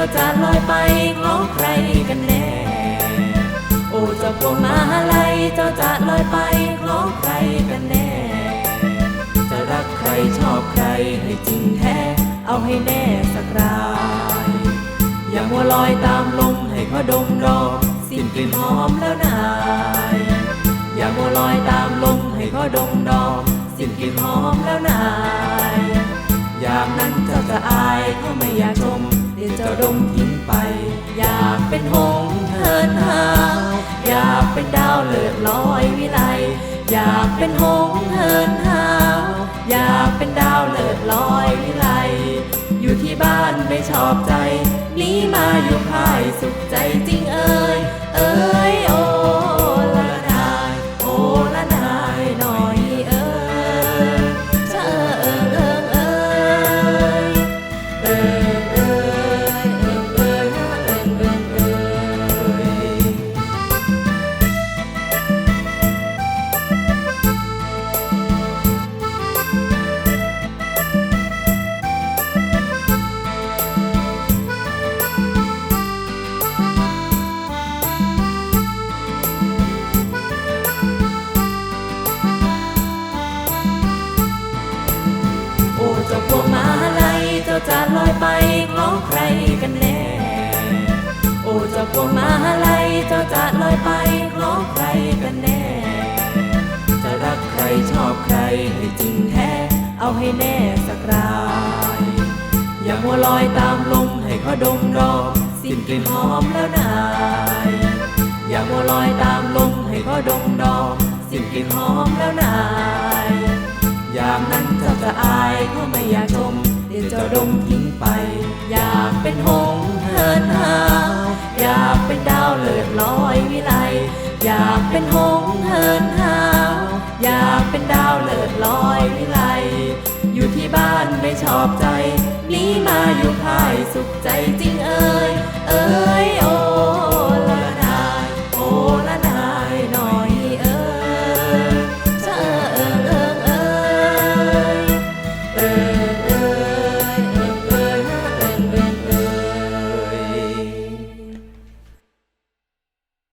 จ้าจะลอยไปง้อใครกันแน่ โอ้เจ้าพวงมาลัยเจ้าจะลอยไปง้อใครกันแน่ จะรักใครชอบใครให้จริงแท้ เอาให้แน่สักราย อย่ามัวลอยตามลมให้เขาดมดอกสิ้นกลิ่นหอมแล้วนาย อย่ามัวลอยตามลมให้เขาดมดอกสิ้นกลิ่นหอมแล้วนาย อยามนั้นเจ้าจะอายเขาไม่อยากชม เดี๋ยวจะดมทิ้งไป อยากเป็นหงส์เหินหาวอยากเป็นดาวเลิศลอยวิไลอยากเป็นหงส์เหินหาวอยากเป็นดาวเลิศลอยวิไลอยู่ที่บ้านไม่ชอบใจหนีมาอยู่ค่ายสุขใจจริง อบใครให้จริงแท้ เอาให้แน่สักราย อย่ามัวลอยตามลมให้เขาดมดอกสิ้นกลิ่นหอมแล้วนาย อย่ามัวลอยตามลมให้เขาดมดอกสิ้นกลิ่นหอมแล้วนายยามนั้นเจ้าจะอายเขาไม่อยากชมเดี๋ยวเจ้าดมทิ้งไป อยากเป็นหงส์เหินหาอยากเป็นดาวเลิศลอยวิไลอยากเป็นหงส์เหินหาวอยากเป็น ดลอยวิไล อยู่ที่บ้านไม่ชอบใจ นีมาอยู่ภายสุขใจจริง